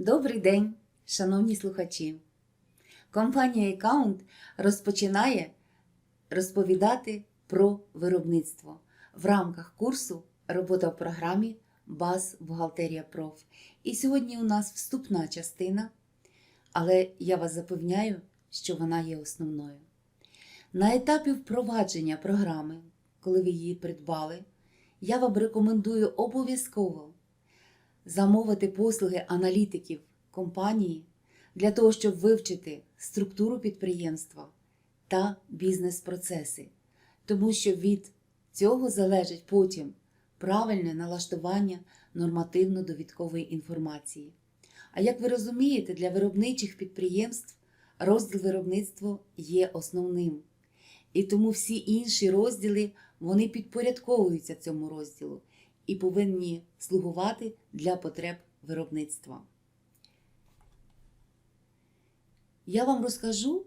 Добрий день, шановні слухачі. Компанія Account розпочинає розповідати про виробництво в рамках курсу Робота в програмі Баз Бухгалтерія Проф. І сьогодні у нас вступна частина, але я вас запевняю, що вона є основною. На етапі впровадження програми, коли ви її придбали, я вам рекомендую обов'язково замовити послуги аналітиків компанії для того, щоб вивчити структуру підприємства та бізнес-процеси, тому що від цього залежить потім правильне налаштування нормативно-довідкової інформації. А як ви розумієте, для виробничих підприємств розділ виробництво є основним. І тому всі інші розділи вони підпорядковуються цьому розділу і повинні слугувати для потреб виробництва. Я вам розкажу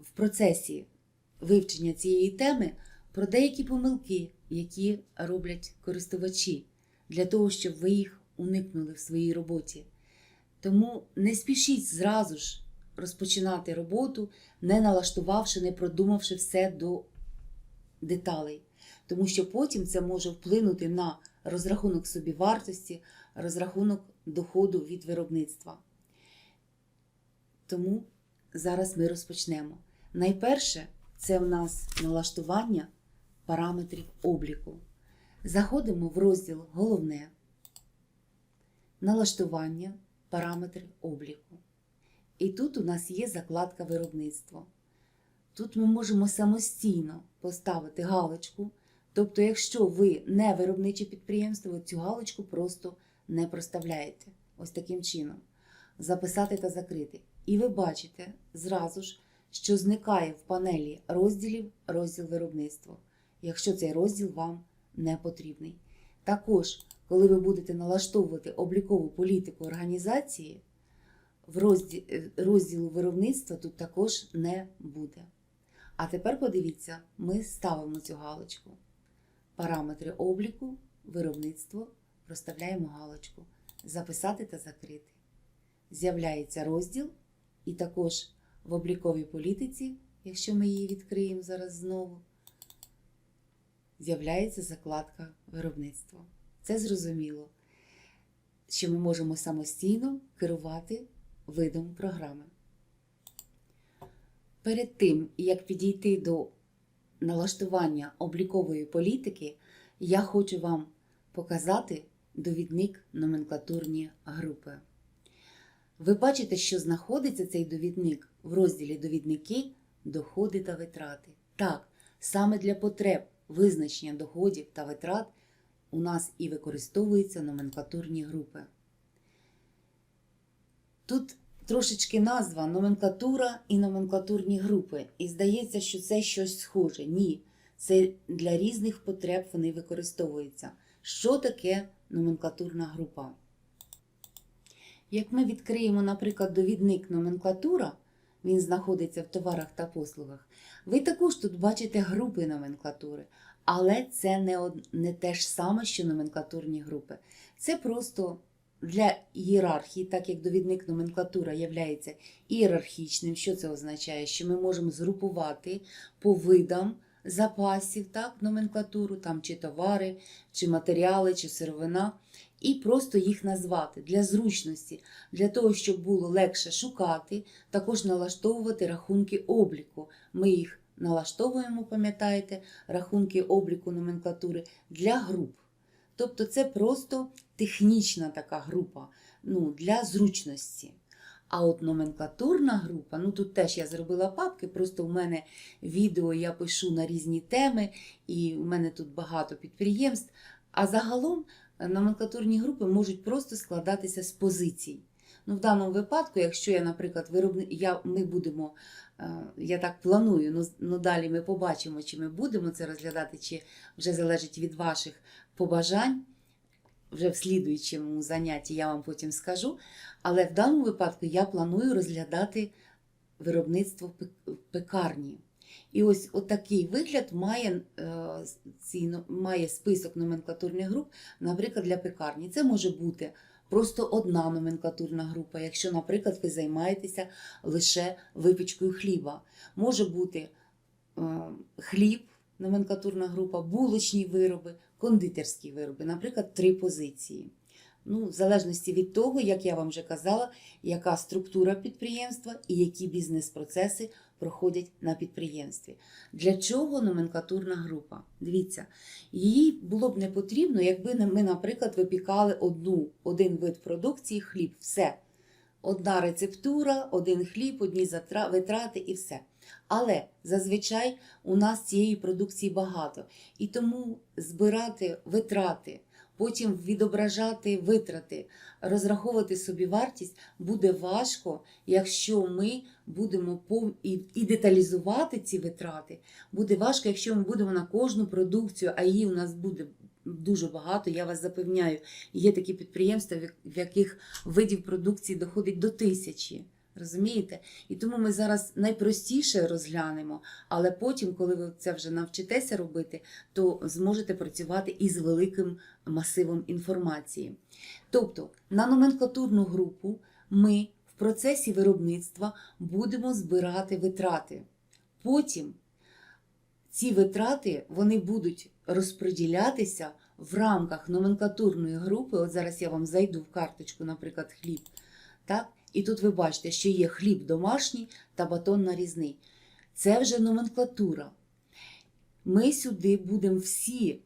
в процесі вивчення цієї теми про деякі помилки, які роблять користувачі, для того, щоб ви їх уникнули в своїй роботі. Тому не спішіть зразу ж розпочинати роботу, не налаштувавши, не продумавши все до деталей, тому що потім це може вплинути на розрахунок собівартості, розрахунок доходу від виробництва. Тому зараз ми розпочнемо. Найперше, це в нас налаштування параметрів обліку. Заходимо в розділ Головне, налаштування параметрів обліку. І тут у нас є закладка виробництво. Тут ми можемо самостійно поставити галочку. Тобто, якщо ви не виробниче підприємство, цю галочку просто не проставляєте. Ось таким чином. Записати та закрити. І ви бачите зразу ж, що зникає в панелі розділів розділ виробництво, якщо цей розділ вам не потрібний. Також, коли ви будете налаштовувати облікову політику організації, в розділ, розділу виробництва тут також не буде. А тепер подивіться, ми ставимо цю галочку. Параметри обліку, виробництво, проставляємо галочку. Записати та закрити. З'являється розділ, і також в обліковій політиці, якщо ми її відкриємо зараз знову, з'являється закладка виробництва. Це зрозуміло, що ми можемо самостійно керувати видом програми. Перед тим, як підійти до налаштування облікової політики, я хочу вам показати довідник номенклатурні групи. Ви бачите, що знаходиться цей довідник в розділі Довідники, доходи та витрати. Так, саме для потреб визначення доходів та витрат у нас і використовуються номенклатурні групи. Тут трошечки назва номенклатура і номенклатурні групи. І здається, що це щось схоже. Ні, це для різних потреб вони використовуються. Що таке номенклатурна група? Як ми відкриємо, наприклад, довідник номенклатура, він знаходиться в товарах та послугах, ви також тут бачите групи номенклатури. Але це не, од... не те ж саме, що номенклатурні групи. Це просто для ієрархії, так як довідник номенклатура є ієрархічним. Що це означає? Що ми можемо згрупувати по видам запасів, так, номенклатуру, там чи товари, чи матеріали, чи сировина, і просто їх назвати для зручності, для того, щоб було легше шукати, також налаштовувати рахунки обліку. Ми їх налаштовуємо, пам'ятаєте, рахунки обліку номенклатури для груп. Тобто це просто технічна така група ну, для зручності. А от номенклатурна група, ну тут теж я зробила папки, просто в мене відео я пишу на різні теми, і в мене тут багато підприємств. А загалом номенклатурні групи можуть просто складатися з позицій. Ну, В даному випадку, якщо я, наприклад, виробни... я, ми будемо, я так планую, ну, ну далі ми побачимо, чи ми будемо це розглядати, чи вже залежить від ваших побажань. Вже в слідуючому занятті я вам потім скажу. Але в даному випадку я планую розглядати виробництво пекарні. І ось такий вигляд має, ці, має список номенклатурних груп, наприклад, для пекарні. Це може бути просто одна номенклатурна група, якщо, наприклад, ви займаєтеся лише випічкою хліба. Може бути е, хліб, номенклатурна група, булочні вироби, кондитерські вироби, наприклад, три позиції. Ну, в залежності від того, як я вам вже казала, яка структура підприємства і які бізнес-процеси проходять на підприємстві. Для чого номенклатурна група? Дивіться, їй було б не потрібно, якби ми, наприклад, випікали одну, один вид продукції хліб. Все. Одна рецептура, один хліб, одні витрати і все. Але зазвичай у нас цієї продукції багато. І тому збирати витрати, потім відображати витрати, розраховувати собі вартість буде важко, якщо ми будемо пов... і, деталізувати ці витрати. Буде важко, якщо ми будемо на кожну продукцію, а її у нас буде дуже багато. Я вас запевняю, є такі підприємства, в яких видів продукції доходить до тисячі. Розумієте? І тому ми зараз найпростіше розглянемо, але потім, коли ви це вже навчитеся робити, то зможете працювати із великим масивом інформації. Тобто на номенклатурну групу ми в процесі виробництва будемо збирати витрати. Потім ці витрати вони будуть розподілятися в рамках номенклатурної групи. От зараз я вам зайду в карточку, наприклад, хліб. Так? І тут ви бачите, що є хліб домашній та батон нарізний. Це вже номенклатура. Ми сюди будемо всі,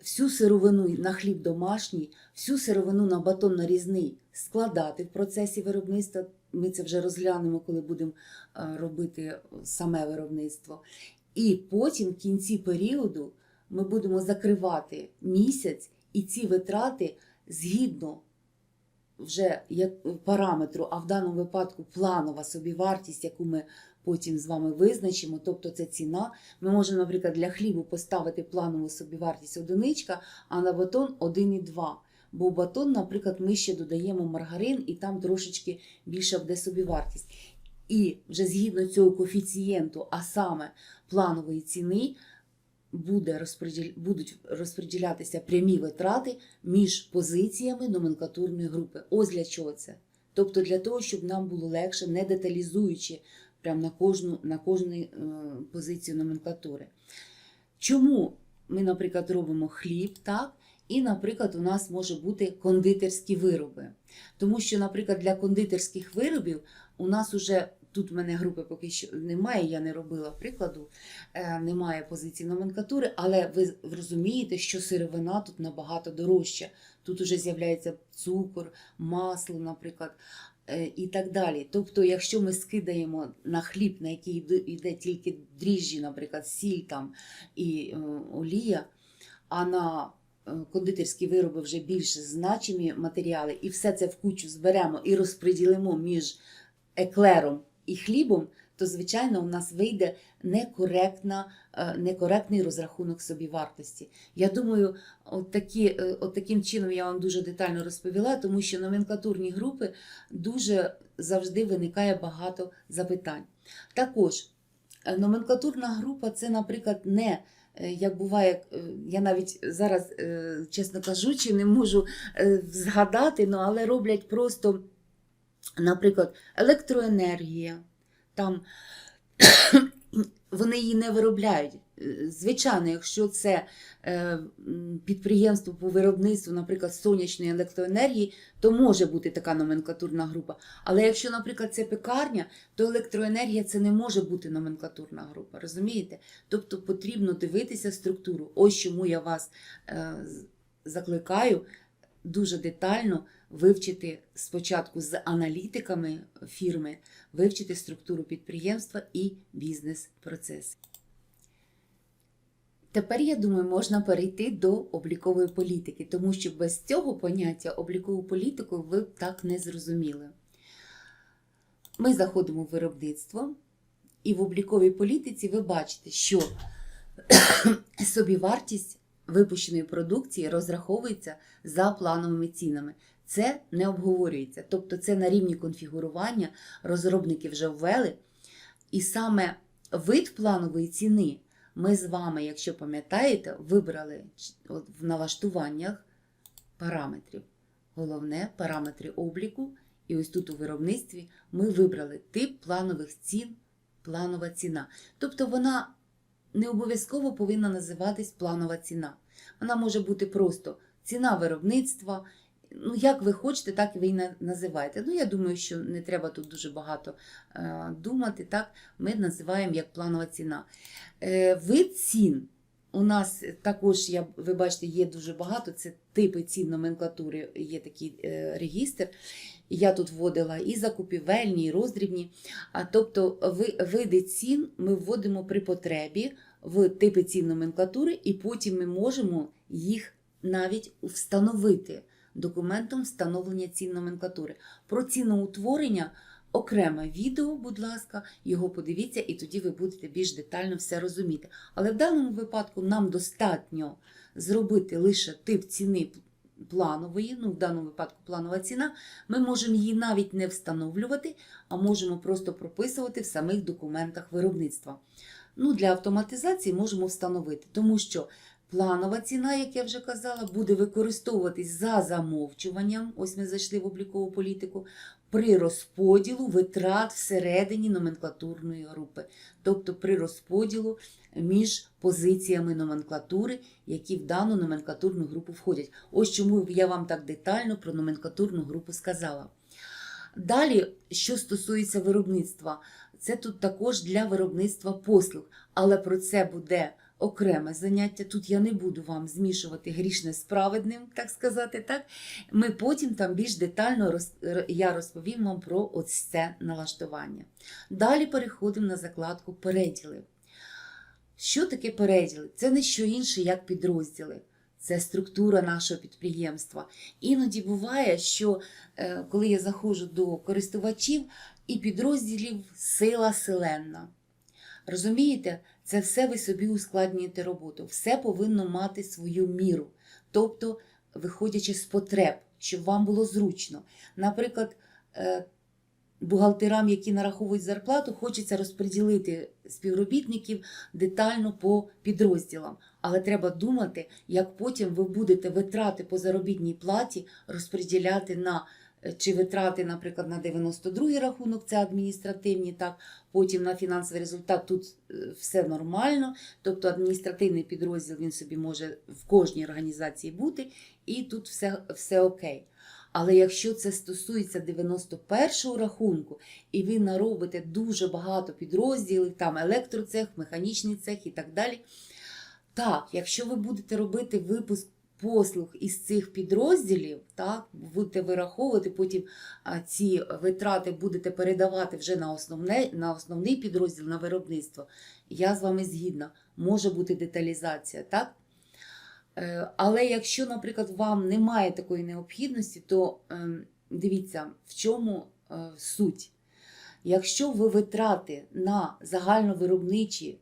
всю сировину на хліб домашній, всю сировину на батон нарізний складати в процесі виробництва. Ми це вже розглянемо, коли будемо е, робити саме виробництво. І потім, в кінці періоду, ми будемо закривати місяць, і ці витрати згідно вже як параметру, а в даному випадку планова собівартість, яку ми потім з вами визначимо, тобто це ціна. Ми можемо, наприклад, для хлібу поставити планову собівартість одиничка, а на батон 1,2. Бо батон, наприклад, ми ще додаємо маргарин, і там трошечки більша буде собівартість. І вже згідно цього коефіцієнту, а саме планової ціни, буде розподіл... будуть розподілятися прямі витрати між позиціями номенклатурної групи. Ось для чого це. Тобто для того, щоб нам було легше, не деталізуючи прямо на кожну, на кожну е, позицію номенклатури. Чому ми, наприклад, робимо хліб, так? І, наприклад, у нас може бути кондитерські вироби. Тому що, наприклад, для кондитерських виробів у нас уже тут в мене групи поки що немає, я не робила прикладу, е, немає позиції номенклатури, але ви розумієте, що сировина тут набагато дорожча. Тут уже з'являється цукор, масло, наприклад, е, і так далі. Тобто, якщо ми скидаємо на хліб, на який йде- тільки дріжджі, наприклад, сіль там і е, олія, а на кондитерські вироби вже більш значимі матеріали, і все це в кучу зберемо і розподілимо між еклером і хлібом, то, звичайно, у нас вийде некоректна, е, некоректний розрахунок собівартості. Я думаю, от, такі, е, от таким чином я вам дуже детально розповіла, тому що номенклатурні групи дуже завжди виникає багато запитань. Також е, номенклатурна група це, наприклад, не як буває, я навіть зараз, чесно кажучи, не можу згадати, ну, але роблять просто, наприклад, електроенергія. Там вони її не виробляють. Е, Звичайно, якщо це е, підприємство по виробництву, наприклад, сонячної електроенергії, то може бути така номенклатурна група. Але якщо, наприклад, це пекарня, то електроенергія це не може бути номенклатурна група. Розумієте? Тобто потрібно дивитися структуру. Ось чому я вас е, закликаю дуже детально вивчити спочатку з аналітиками фірми, вивчити структуру підприємства і бізнес-процес. Тепер, я думаю, можна перейти до облікової політики, тому що без цього поняття облікову політику ви б так не зрозуміли. Ми заходимо в виробництво, і в обліковій політиці ви бачите, що собівартість випущеної продукції розраховується за плановими цінами. Це не обговорюється. Тобто це на рівні конфігурування розробники вже ввели. І саме вид планової ціни ми з вами, якщо пам'ятаєте, вибрали в налаштуваннях параметрів. головне параметри обліку. І ось тут у виробництві ми вибрали тип планових цін, планова ціна. Тобто вона не обов'язково повинна називатись планова ціна. Вона може бути просто ціна виробництва. Ну, як ви хочете, так ви і називаєте. Ну, я думаю, що не треба тут дуже багато е, думати. Так, ми називаємо як планова ціна. Е, вид цін. У нас також, я, ви бачите, є дуже багато. Це типи цін номенклатури, є такий е, регістр. Я тут вводила і закупівельні, і роздрібні. А тобто ви, види цін ми вводимо при потребі в типи цін номенклатури, і потім ми можемо їх навіть встановити документом встановлення цін номенклатури. Про ціноутворення окреме відео, будь ласка, його подивіться, і тоді ви будете більш детально все розуміти. Але в даному випадку нам достатньо зробити лише тип ціни планової, ну в даному випадку планова ціна, ми можемо її навіть не встановлювати, а можемо просто прописувати в самих документах виробництва. Ну, Для автоматизації можемо встановити, тому що планова ціна, як я вже казала, буде використовуватись за замовчуванням. Ось ми зайшли в облікову політику. При розподілу витрат всередині номенклатурної групи, тобто при розподілу між позиціями номенклатури, які в дану номенклатурну групу входять. Ось чому я вам так детально про номенклатурну групу сказала. Далі, що стосується виробництва, це тут також для виробництва послуг, але про це буде окреме заняття. Тут я не буду вам змішувати грішне з праведним, так сказати. так. Ми потім там більш детально роз, я розповім вам про ось це налаштування. Далі переходимо на закладку переділи. Що таке переділи? Це не що інше, як підрозділи. Це структура нашого підприємства. Іноді буває, що е, коли я заходжу до користувачів і підрозділів сила селенна. Розумієте, це все ви собі ускладнюєте роботу. Все повинно мати свою міру. Тобто, виходячи з потреб, щоб вам було зручно. Наприклад, е, бухгалтерам, які нараховують зарплату, хочеться розподілити співробітників детально по підрозділам. Але треба думати, як потім ви будете витрати по заробітній платі розподіляти на е, чи витрати, наприклад, на 92 рахунок, це адміністративні, так, потім на фінансовий результат тут е, все нормально. Тобто адміністративний підрозділ він собі може в кожній організації бути, і тут все, все окей. Але якщо це стосується 91-го рахунку, і ви наробите дуже багато підрозділів, там електроцех, механічний цех і так далі. Так, якщо ви будете робити випуск послуг із цих підрозділів, так, будете вираховувати, потім ці витрати будете передавати вже на, основне, на основний підрозділ на виробництво, я з вами згідна, може бути деталізація, так? Е, Але якщо, наприклад, вам немає такої необхідності, то ем, дивіться, в чому е, суть. Якщо ви витрати на загальновиробничі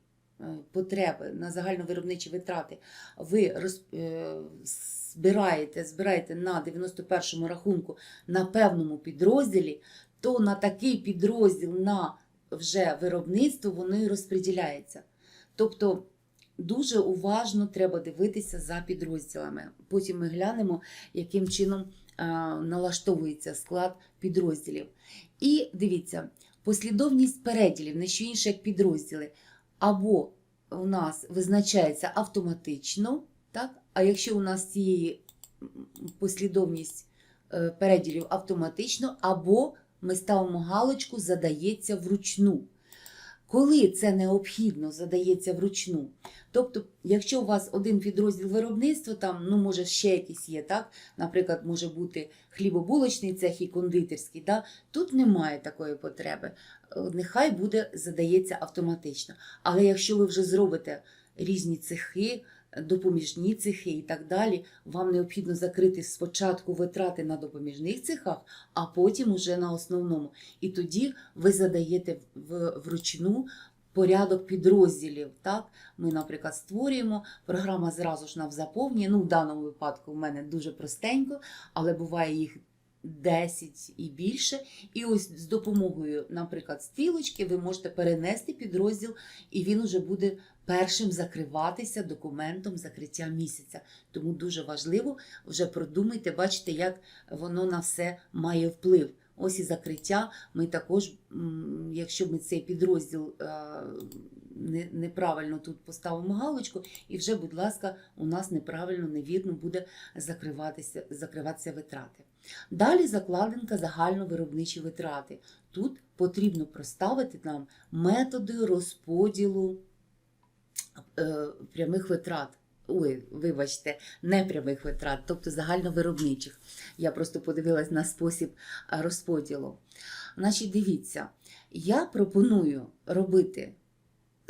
потреби, на загальновиробничі витрати, ви роз, е, збираєте, збираєте на 91-му рахунку на певному підрозділі, то на такий підрозділ на вже виробництво воно і розподіляється. Тобто дуже уважно треба дивитися за підрозділами. Потім ми глянемо, яким чином а, налаштовується склад підрозділів. І дивіться, послідовність переділів, не що інше, як підрозділи, або у нас визначається автоматично, так? а якщо у нас цієї послідовність е, переділів автоматично, або ми ставимо галочку задається вручну. Коли це необхідно, задається вручну. Тобто, якщо у вас один підрозділ виробництва, там, ну, може, ще якийсь є, так? Наприклад, може бути хлібобулочний цех і кондитерський, да? тут немає такої потреби. Е, Нехай буде, задається автоматично. Але якщо ви вже зробите різні цехи, допоміжні цехи і так далі, вам необхідно закрити спочатку витрати на допоміжних цехах, а потім уже на основному. І тоді ви задаєте вручну порядок підрозділів. Так? Ми, наприклад, створюємо, програма зразу ж нам заповнює. Ну, в даному випадку в мене дуже простенько, але буває їх 10 і більше. І ось з допомогою, наприклад, стрілочки ви можете перенести підрозділ, і він уже буде першим закриватися документом закриття місяця. Тому дуже важливо вже продумайте, бачите, як воно на все має вплив. Ось і закриття. Ми також, якщо ми цей підрозділ е, неправильно тут поставимо галочку, і вже, будь ласка, у нас неправильно, невірно буде закриватися, закриватися витрати. Далі закладинка загальновиробничі витрати. Тут потрібно проставити нам методи розподілу е, прямих витрат. Ой, вибачте, непрямих витрат, тобто загальновиробничих. Я просто подивилась на спосіб е, розподілу. Значить, дивіться, я пропоную робити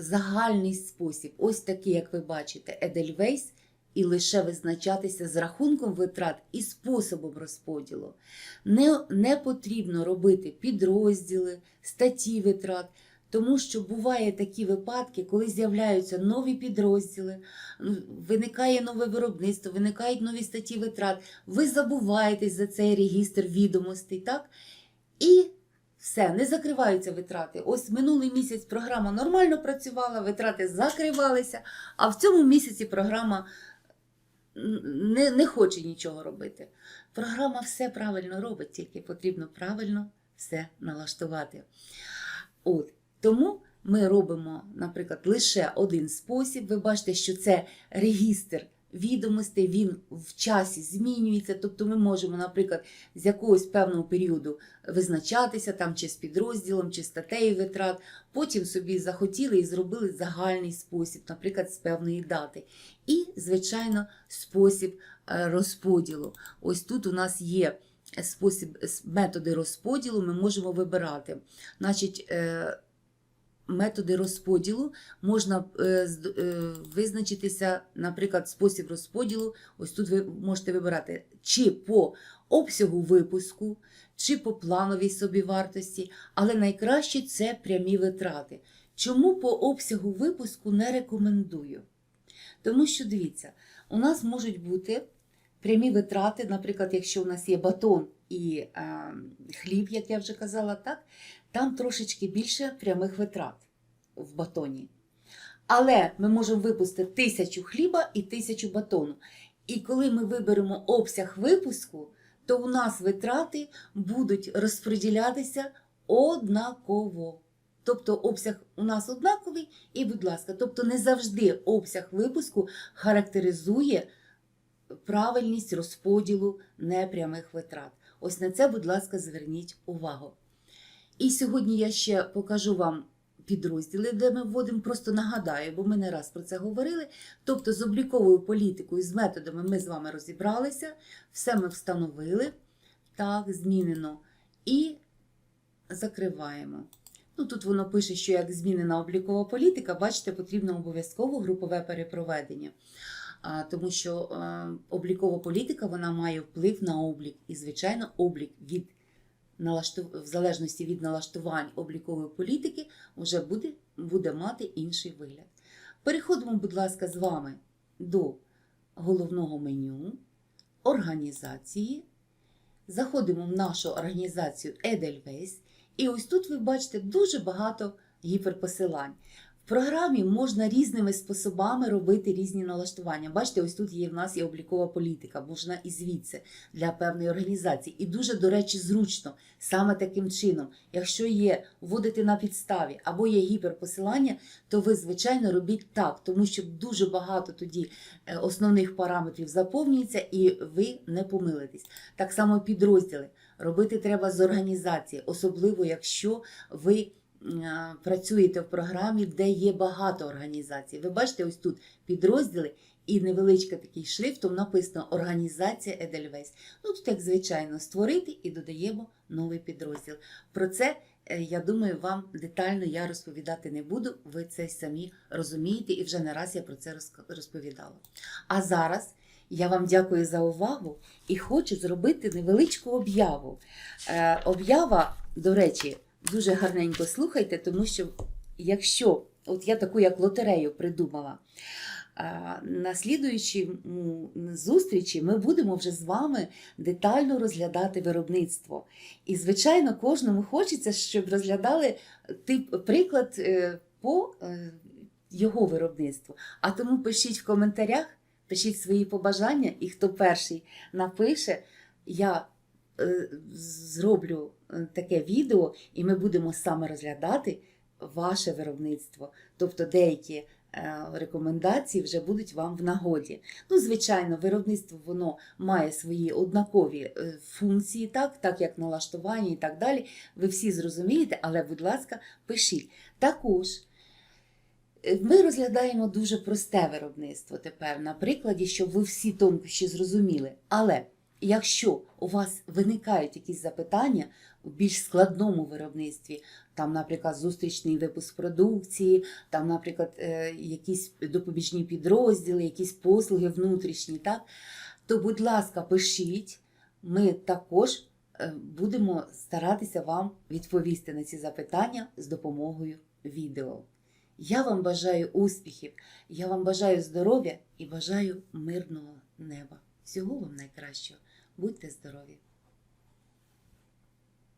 загальний спосіб, ось такий, як ви бачите, Edelweiss, і лише визначатися з рахунком витрат і способом розподілу. Не, не потрібно робити підрозділи, статті витрат, тому що буває такі випадки, коли з'являються нові підрозділи, виникає нове виробництво, виникають нові статті витрат, ви забуваєтесь за цей регістр відомостей, так? І все, не закриваються витрати. Ось минулий місяць програма нормально працювала, витрати закривалися, а в цьому місяці програма не, не хоче нічого робити. Програма все правильно робить, тільки потрібно правильно все налаштувати. От, тому ми робимо, наприклад, лише один спосіб. Ви бачите, що це регістр відомостей, він в часі змінюється. Тобто ми можемо, наприклад, з якогось певного періоду визначатися там чи з підрозділом, чи статтею витрат. Потім собі захотіли і зробили загальний спосіб, наприклад, з певної дати. І, звичайно, спосіб е, розподілу. Ось тут у нас є спосіб, методи розподілу, ми можемо вибирати. Значить, е, методи розподілу можна е, е, визначитися, наприклад, спосіб розподілу. Ось тут ви можете вибирати чи по обсягу випуску, чи по плановій собівартості, але найкраще це прямі витрати. Чому по обсягу випуску не рекомендую? Тому що дивіться, у нас можуть бути прямі витрати, наприклад, якщо у нас є батон і е, хліб, як я вже казала, так, там трошечки більше прямих витрат в батоні. Але ми можемо випустити тисячу хліба і тисячу батону. І коли ми виберемо обсяг випуску, то у нас витрати будуть розподілятися однаково. Тобто обсяг у нас однаковий, і, будь ласка, тобто не завжди обсяг випуску характеризує правильність розподілу непрямих витрат. Ось на це, будь ласка, зверніть увагу. І сьогодні я ще покажу вам підрозділи, де ми вводимо, просто нагадаю, бо ми не раз про це говорили. Тобто з обліковою політикою, з методами ми з вами розібралися, все ми встановили, так, змінено. І закриваємо. Ну, тут воно пише, що як змінена облікова політика, бачите, потрібно обов'язково групове перепроведення. Тому що е, облікова політика вона має вплив на облік. І, звичайно, облік від. В залежності від налаштувань облікової політики вже буде, буде мати інший вигляд. Переходимо, будь ласка, з вами до головного меню, організації. Заходимо в нашу організацію Edelweiss, і ось тут ви бачите дуже багато гіперпосилань. Програмі можна різними способами робити різні налаштування. Бачите, ось тут є в нас і облікова політика, можна і звідси для певної організації. І дуже, до речі, зручно саме таким чином. Якщо є вводити на підставі або є гіперпосилання, то ви, звичайно, робіть так, тому що дуже багато тоді е, основних параметрів заповнюється, і ви не помилитесь. Так само підрозділи. Робити треба з організації, особливо якщо ви працюєте в програмі, де є багато організацій. Ви бачите, ось тут підрозділи і невеличкий такий шрифтом написано Організація Edelweiss. Ну, тут, як звичайно, створити і додаємо новий підрозділ. Про це, е, я думаю, вам детально я розповідати не буду. Ви це самі розумієте, і вже не раз я про це розповідала. А зараз я вам дякую за увагу і хочу зробити невеличку об'яву. Е, об'ява, до речі, дуже гарненько слухайте, тому що якщо, от я таку як лотерею придумала, на слідуючій зустрічі ми будемо вже з вами детально розглядати виробництво. І, звичайно, кожному хочеться, щоб розглядали тип, приклад е, по е, його виробництво. А тому пишіть в коментарях, пишіть свої побажання, і хто перший напише, я зроблю е, таке відео, і ми будемо саме розглядати ваше виробництво. Тобто деякі е, рекомендації вже будуть вам в нагоді. Ну, звичайно, виробництво воно має свої однакові е, функції, так, так як налаштування і так далі. Ви всі зрозумієте, але, будь ласка, пишіть. Також е, ми розглядаємо дуже просте виробництво тепер, на прикладі, щоб ви всі тонкощі зрозуміли. Але якщо у вас виникають якісь запитання в більш складному виробництві, там, наприклад, зустрічний випуск продукції, там, наприклад, е, якісь допоміжні підрозділи, якісь послуги внутрішні, так, то, будь ласка, пишіть, ми також е, будемо старатися вам відповісти на ці запитання з допомогою відео. Я вам бажаю успіхів, я вам бажаю здоров'я і бажаю мирного неба. Всього вам найкращого. Будьте здорові!